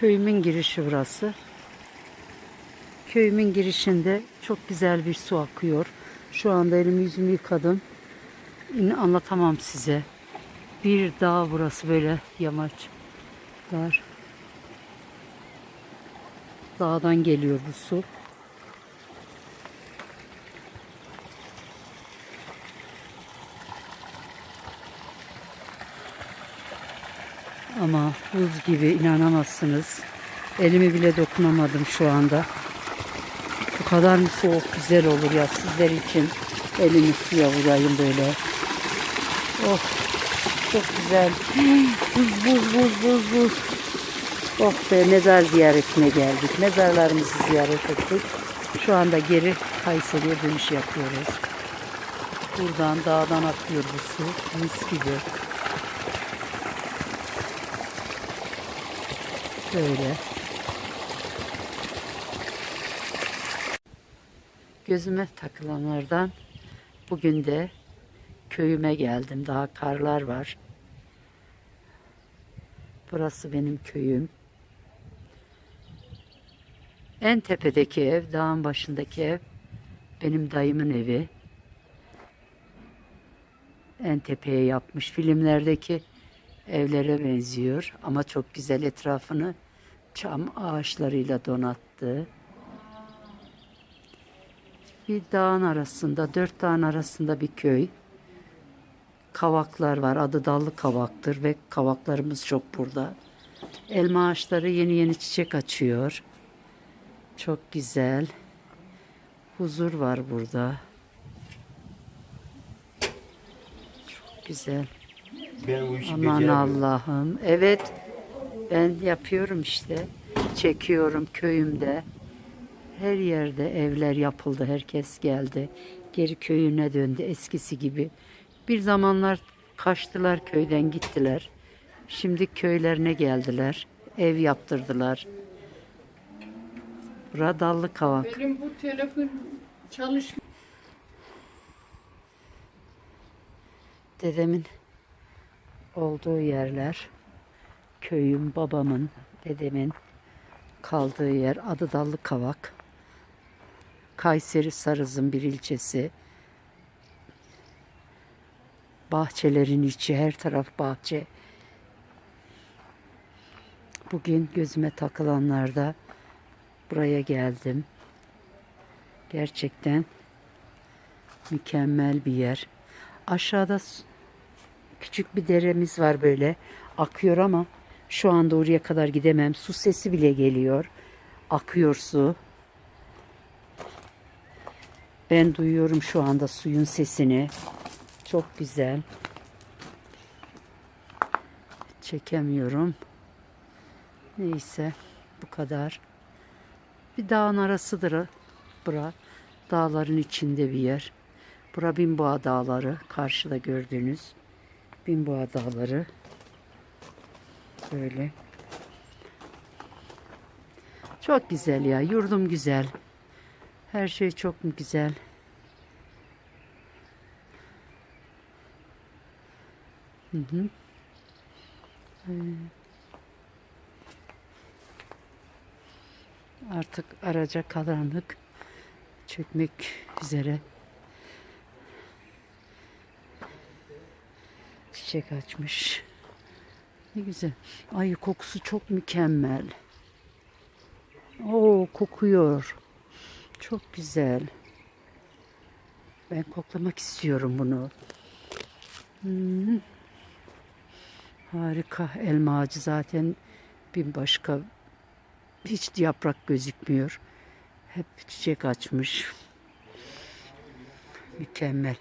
Köyümün girişi burası. Köyümün girişinde çok güzel bir su akıyor. Şu anda elimi yüzümü yıkadım. Anlatamam size. Bir dağ burası böyle yamaçlar. Dağdan geliyor bu su. Ama buz gibi inanamazsınız. Elimi bile dokunamadım şu anda. Bu kadar mı soğuk güzel olur ya sizler için. Elimi suya vurayım böyle. Oh çok güzel. Buz buz buz buz buz. Oh be mezar ziyaretine geldik. Mezarlarımızı ziyaret ettik. Şu anda geri Kayseri'ye dönüş yapıyoruz. Buradan dağdan akıyor bu su. Mis gibi. Böyle. Gözüme takılanlardan bugün de köyüme geldim. Daha karlar var. Burası benim köyüm. En tepedeki ev, dağın başındaki ev benim dayımın evi. En tepeye yapmış. Filmlerdeki evlere benziyor ama çok güzel etrafını çam ağaçlarıyla donattı. Bir dağın arasında, dört dağın arasında bir köy. Kavaklar var. Adı dallı kavaktır ve kavaklarımız çok burada. Elma ağaçları yeni yeni çiçek açıyor. Çok güzel. Huzur var burada. Çok güzel. Ben bu işi Aman beceremiyorum. Allah'ım. Evet. Ben yapıyorum işte. Çekiyorum köyümde. Her yerde evler yapıldı. Herkes geldi. Geri köyüne döndü eskisi gibi. Bir zamanlar kaçtılar köyden gittiler. Şimdi köylerine geldiler. Ev yaptırdılar. Bura dallı kavak. Benim bu telefon çalış Dedemin olduğu yerler, köyüm, babamın, dedemin kaldığı yer adı Dallı Kavak. Kayseri Sarız'ın bir ilçesi. Bahçelerin içi, her taraf bahçe. Bugün gözüme takılanlarda buraya geldim. Gerçekten mükemmel bir yer. Aşağıda küçük bir deremiz var böyle. Akıyor ama şu anda oraya kadar gidemem. Su sesi bile geliyor. Akıyor su. Ben duyuyorum şu anda suyun sesini. Çok güzel. Çekemiyorum. Neyse bu kadar. Bir dağın arasıdır bura. Dağların içinde bir yer. Bura Binboğa Dağları. Karşıda gördüğünüz Binboğa Dağları. Böyle. Çok güzel ya. Yurdum güzel. Her şey çok mu güzel. Hı hı. Ee, Artık araca karanlık çökmek üzere. Çiçek açmış. Ne güzel. Ay kokusu çok mükemmel. Oo kokuyor. Çok güzel. Ben koklamak istiyorum bunu. Hmm. Harika. Elma ağacı zaten bir başka hiç yaprak gözükmüyor. Hep çiçek açmış. Mükemmel.